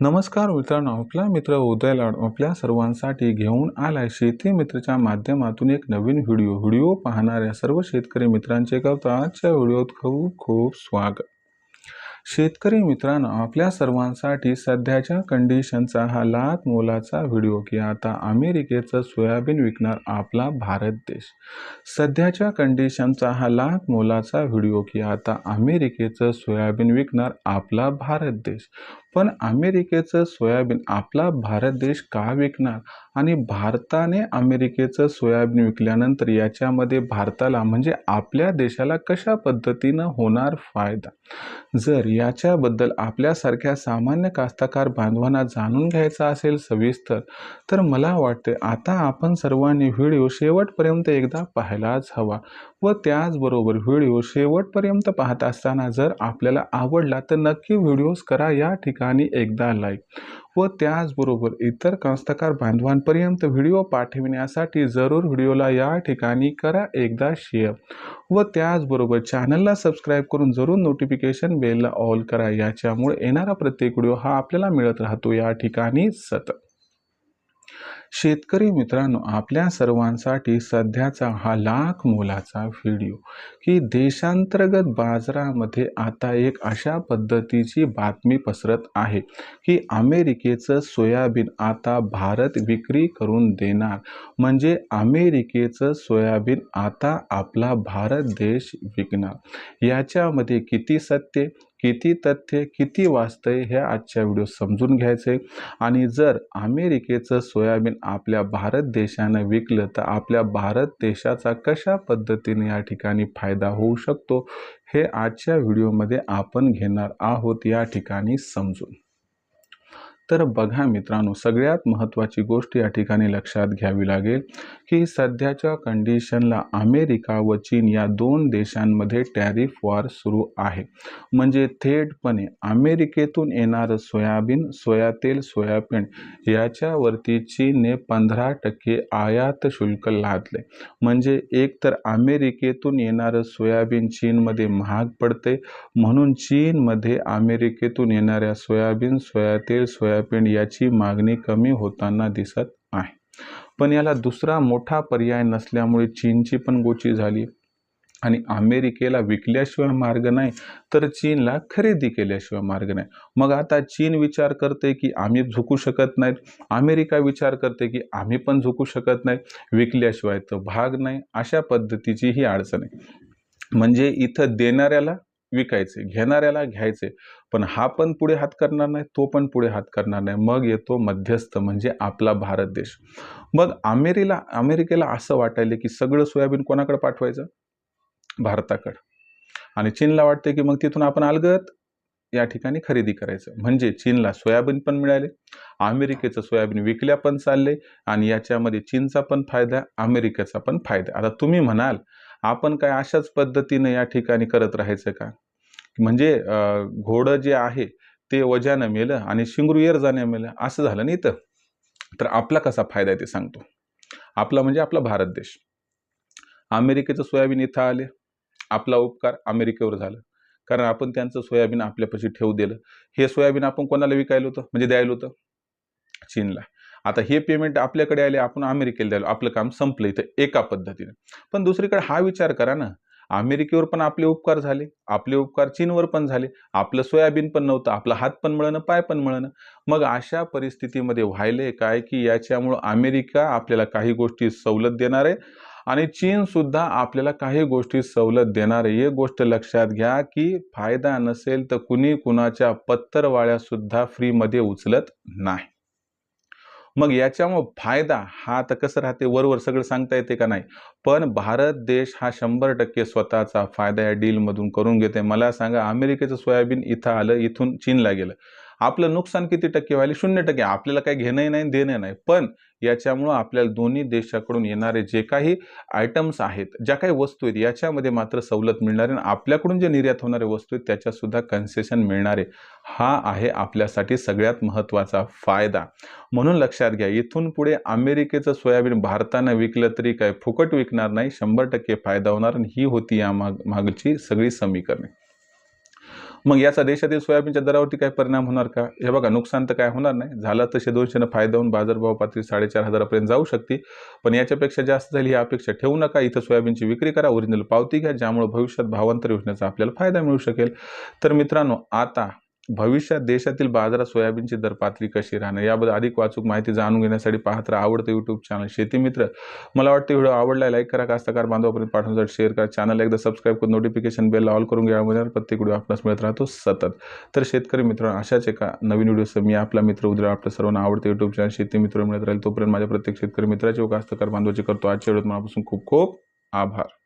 नमस्कार मित्रांनो आपला मित्र उदय लाड आपल्या सर्वांसाठी घेऊन आलाय शेती मित्रच्या माध्यमातून एक नवीन व्हिडिओ. व्हिडिओ पाहणाऱ्या सर्व शेतकरी मित्रांचे करता आजच्या व्हिडिओत खूप खूप स्वागत. शेतकरी मित्रांनो आपल्या सर्वांसाठी सध्याच्या कंडिशनचा हा लात मोलाचा व्हिडिओ की आता अमेरिकेचं सोयाबीन विकणार आपला भारत देश. सध्याच्या कंडिशनचा हा लात मोलाचा व्हिडिओ की आता अमेरिकेचं सोयाबीन विकणार आपला भारत देश. पण अमेरिकेचं सोयाबीन आपला भारत देश का विकणार? आणि भारताने अमेरिकेचं सोयाबीन विकल्यानंतर याच्यामध्ये भारताला म्हणजे आपल्या देशाला कशा पद्धतीनं होणार फायदा? जर याच्याबद्दल आपल्यासारख्या सामान्य कास्तकार बांधवांना जाणून घ्यायचा असेल सविस्तर तर मला वाटते आता आपण सर्वांनी व्हिडिओ शेवटपर्यंत एकदा पाहायलाच हवा व त्याचबरोबर व्हिडिओ शेवटपर्यंत पाहत असताना जर आपल्याला आवडला तर नक्की व्हिडिओज करा. या ठिकाणी एकदा लाईक व त्याचबरोबर इतर कास्तकार बांधवांपर्यंत व्हिडिओ पाठविण्यासाठी जरूर व्हिडिओला या ठिकाणी करा एकदा शेअर. व त्याचबरोबर चॅनलला सबस्क्राईब करून जरूर नोटिफिकेशन बेलला ऑल करा याच्यामुळे येणारा प्रत्येक व्हिडिओ हा आपल्याला मिळत राहतो. या ठिकाणी सतत. शेतकरी मित्रांनो आपल्या सर्वांसाठी सध्याचा हा लाख मोलाचा व्हिडिओ की देशांतर्गत बाजारामध्ये आता एक अशा पद्धतीची बातमी पसरत आहे की अमेरिकेचं सोयाबीन आता भारत विक्री करून देणार. म्हणजे अमेरिकेचं सोयाबीन आता आपला भारत देश विकणार. याच्यामध्ये किती सत्य? किती तथ्य किती वास्तव हे आजच्या व्हिडिओ समजून घ्यायचे? आणि जर अमेरिकेचं सोयाबीन आपल्या भारत देशानं विकलं तर आपल्या भारत देशाचा कशा पद्धतीने या ठिकाणी फायदा होऊ शकतो? हे आजच्या व्हिडिओमध्ये आपण घेणार आहोत या ठिकाणी समजून. तर बघा मित्रांनो सगळ्यात महत्त्वाची गोष्ट या ठिकाणी लक्षात घ्यावी लागेल की सध्याच्या कंडिशनला अमेरिका व चीन या दोन देशांमध्ये टॅरिफ वार सुरू आहे. म्हणजे थेटपणे अमेरिकेतून येणारं सोयाबीन सोयातेल सोयाबीन याच्यावरती चीनने पंधरा टक्के आयात शुल्क लादले. म्हणजे एक तर अमेरिकेतून येणारं सोयाबीन चीनमध्ये महाग पडते म्हणून चीनमध्ये अमेरिकेतून येणाऱ्या सोयाबीन सोयातेल सोया सोयाबीन याची मागणी कमी होताना दिसत आहे. पण याला दुसरा मोठा पर्याय नसल्यामुळे चीनची पण गोची झाली. आणि अमेरिकेला विकल्याशिवाय मार्ग नाही तर चीनला खरेदी केल्याशिवाय मार्ग नाही. मग आता चीन विचार करते की आम्ही झुकू शकत नाहीत. अमेरिका विचार करते की आम्ही पण झुकू शकत नाही विकल्याशिवाय तर भाग नाही. अशा पद्धतीची ही अडचण आहे. म्हणजे इथं देणाऱ्याला विकायचे घेणाऱ्याला घ्यायचे. पण हा पण पुढे हात करणार नाही तो पण पुढे हात करणार नाही. मग येतो मध्यस्थ म्हणजे आपला भारत देश. मग अमेरिला अमेरिकेला असं वाटायले की सगळं सोयाबीन कोणाकडे पाठवायचं? भारताकडं. आणि चीनला वाटते की मग तिथून आपण अलगत या ठिकाणी खरेदी करायचं. म्हणजे चीनला सोयाबीन पण मिळाले अमेरिकेचं सोयाबीन विकल्या पण चालले आणि याच्यामध्ये चीनचा पण फायदा अमेरिकेचा पण फायदा. आता तुम्ही म्हणाल आपण काय अशाच पद्धतीनं या ठिकाणी करत राहायचं का? म्हणजे घोडं जे आहे ते वजानं मेलं आणि शिंगरू जाणं जाण्या मेलं असं झालं नाही तर तर आपला कसा फायदा आहे ते सांगतो. आपला म्हणजे आपला भारत देश. अमेरिकेचं सोयाबीन इथं आले. आपला उपकार अमेरिकेवर झालं. कारण आपण त्यांचं सोयाबीन आपल्यापाशी ठेवू दिलं. हे सोयाबीन आपण कोणाला विकायला होतं? म्हणजे द्यायला होतं? चीनला. आता हे पेमेंट आपल्याकडे आले आपण अमेरिकेला द्यायला. आपलं काम संपलं इथं एका पद्धतीने. पण दुसरीकडे हा विचार करा ना. अमेरिकेवर पण आपले उपकार झाले आपले उपकार चीनवर पण झाले आपलं सोयाबीन पण नव्हतं आपला हात पण मिळणं पाय पण मिळणं. मग अशा परिस्थितीमध्ये व्हायले काय की याच्यामुळं अमेरिका आपल्याला काही गोष्टी सवलत देणार आहे आणि चीन सुद्धा आपल्याला काही गोष्टी सवलत देणार आहे. एक गोष्ट लक्षात घ्या की फायदा नसेल तर कुणी कुणाच्या पत्तरवाळ्यासुद्धा फ्रीमध्ये उचलत नाही. मग याच्यामुळं फायदा हा आता कसं राहते? वरवर सगळं सांगता येते का नाही? पण भारत देश हा शंभर टक्के स्वतःचा फायदा या डीलमधून करून घेते मला सांगा अमेरिकेचं सोयाबीन इथं आलं इथून चीनला गेलं. आपलं नुकसान किती टक्के व्हायला शून्य टक्के. आपल्याला काही घेणंही नाही देणं नाही. पण याच्यामुळं आपल्याला दोन्ही देशाकडून येणारे जे काही आयटम्स आहेत ज्या काही वस्तू आहेत याच्यामध्ये मात्र सवलत मिळणार आहे. आपल्याकडून जे निर्यात होणारे वस्तू आहेत त्याच्यासुद्धा कन्सेशन मिळणारे हा आहे आपल्यासाठी सगळ्यात महत्त्वाचा फायदा. म्हणून लक्षात घ्या इथून पुढे अमेरिकेचं सोयाबीन भारतानं विकलं तरी काय फुकट विकणार नाही शंभर टक्के फायदा होणार. आणि ही होती या माग मागची सगळी समीकरणे. मग याचा देशातील सोयाबीनच्या दरावरती काय परिणाम होणार का? हे बघा नुकसान तर काय होणार नाही. झाला तसे दोनशेनं फायदा होऊन बाजारभाव पातळी साडेचार हजारापर्यंत जाऊ शकते. पण याच्यापेक्षा जास्त झाली ही अपेक्षा ठेवू नका. इथं सोयाबीनची विक्री करा ओरिजिनल पावती घ्या ज्यामुळे भविष्यात भावांतर योजनेचा आपल्याला फायदा मिळू शकेल. तर मित्रांनो आता भविष्यात देशातील बाजारात सोयाबीनची दर पातळी कशी राहणार? याबद्दल अधिक वाचूक माहिती जाणून घेण्यासाठी पाहत राहा आवडतं यूट्यूब चॅनल शेती मित्र मला वाटतं व्हिडिओ आवडला लाईक करा कास्तकार बांधवापर्यंत पाठवण्यासाठी शेअर करा चॅनल एकदा सबस्क्राईब करून नोटिफिकेशन बेल ऑल करून घ्या. म्हणजे प्रत्येक व्हिडिओ आपणास मिळत राहतो सतत. तर शेतकरी मित्रांनो अशाच एका नवीन व्हिडिओसह मी आपला मित्र उद्या आपल्या सर्वांना आवडतं यूट्यूब चॅनल शेती मित्र मिळत राहील तोपर्यंत माझ्या प्रत्येक शेतकरी मित्राचे व कास्तकार बांधवाचे करतो आजच्या व्हिडिओत. मनापासून खूप खूप आभार.